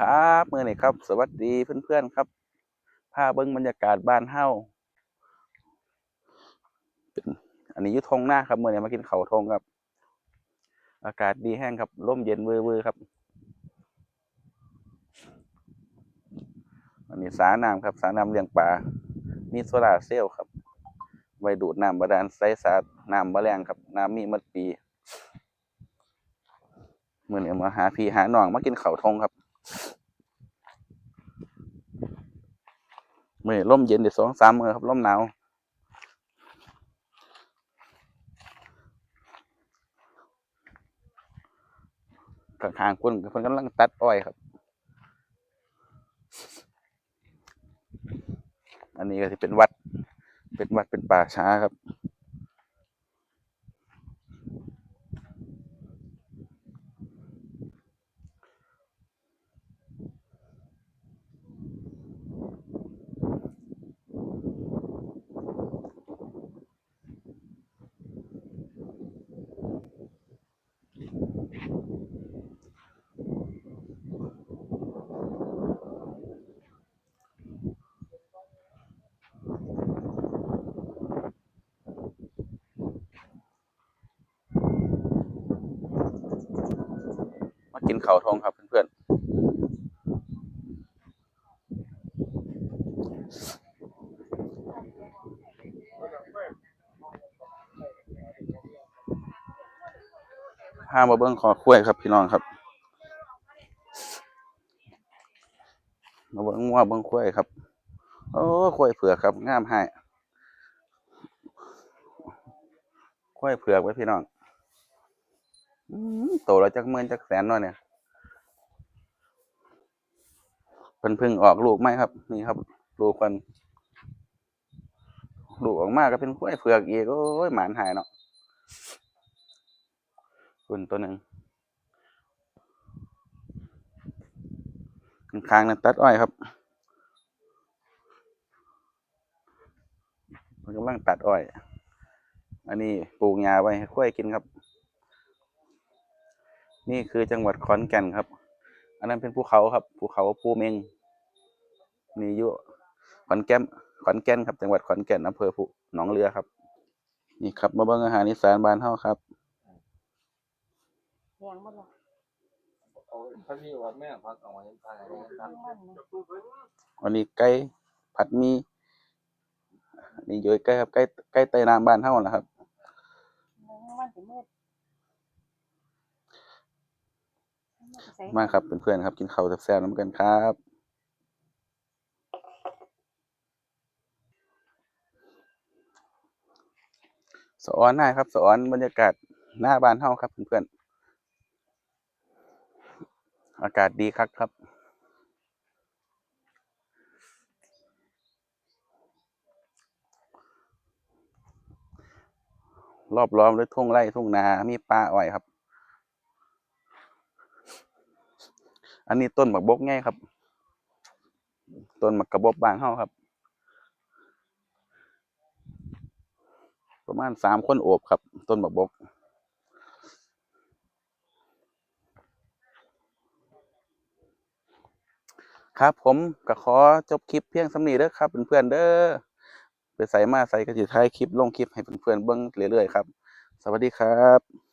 ครับมื้อนี้ครับ สวัสดีเพื่อนๆครับพาเบิ่งบรรยากาศบ้านเฮ้าเป็นอันนี้ยู่ทงหน้าครับมื้อนี้มากินเขาทงครับ อากาศดีแห้งครับลมเย็นเวือๆครับ อันนี้สระน้ำครับสระน้ำเลี้ยงปลามีโซลาเซลล์ครับไว้ดูดน้ำบาดาลใส่สระน้ำบ่แรงครับ น้ำมีหมดปีมื้อนี้มาหาพี่หาน้องมากินเขาทงครับ มื่อนี้ลมเย็นเดี๋ยวสองสามมือครับลมหนาวข้างๆคนเพิ่นกำลังตัดอ้อยครับ อันนี้ก็จะเป็นวัด เป็นวัดเป็นป่าช้าครับ มากินข้าทองครับเพื่อนๆพามาเบิ้งขอคุ้วยครับพี่น้องครับ มาเบิ้งงัวเบิ้งคุ้ยครับ โอ้คุ้วยเผือกครับงามให้คุ้วยเผือกไว้พี่น้องโตแล้วจักหมื่นจักแสนเนาะเนี่ย เพิ่นเพึ่งออกลูกไหมครับ นี่ครับลูกเพิ่นลูกออกมาก็เป็นกล้วยเผือกอีกโอ้ยหมานหายเนาะคุณตัวหนึ่งข้างนั้นตัดอ้อยครับมันกำลังตัดอ้อย อันนี้ปลูกหญ้าไว้ให้กล้วยกินครับ นี่คือจังหวัดขอนแก่นครับ อันนั้นเป็นภูเขาครับภูเขาภูเมงนี่อยู่ขอนแก่นขอนแก่นครับจังหวัดขอนแก่นอำเภอภูหนองเรือครับ นี่ครับมาเบิ่งอาหารอีสานบ้านเฮาครับแยังบ่ล่ะเอาพันมีวัดแม่พักเอาไว้ทานอะไรกันมันนะอันนี้ไก่ผัดหมีอันนี้อยู่ใกล้ครับใกล้ใกล้ใต้น้ำบ้านเฮาแหละครับมันสิมืด มันสิใส่มาครับเพื่อนๆครับ กินข้าวแซ่บๆน้ำกันครับสอนหน้าครับ สอนบรรยากาศหน้าบ้านเฮาครับเพื่อนๆอากาศดีคักครับรอบล้อมด้วยทุ่งไร่ทุ่งนา มีป่าอ้อยครับ อันนี้ต้นหมากบกไงครับ ต้นหมากกระบบบางเฮาครับ ประมาณสามคนโอบครับ ต้นหมากบกครับผมก็ขอจบคลิปเพียงสำนีเด้อครับเพื่อนๆเด้อไปใส่มาใส่กระจิท้ายคลิปลงคลิปให้เพื่อนๆเบิ่งเรื่อยๆครับ สวัสดีครับ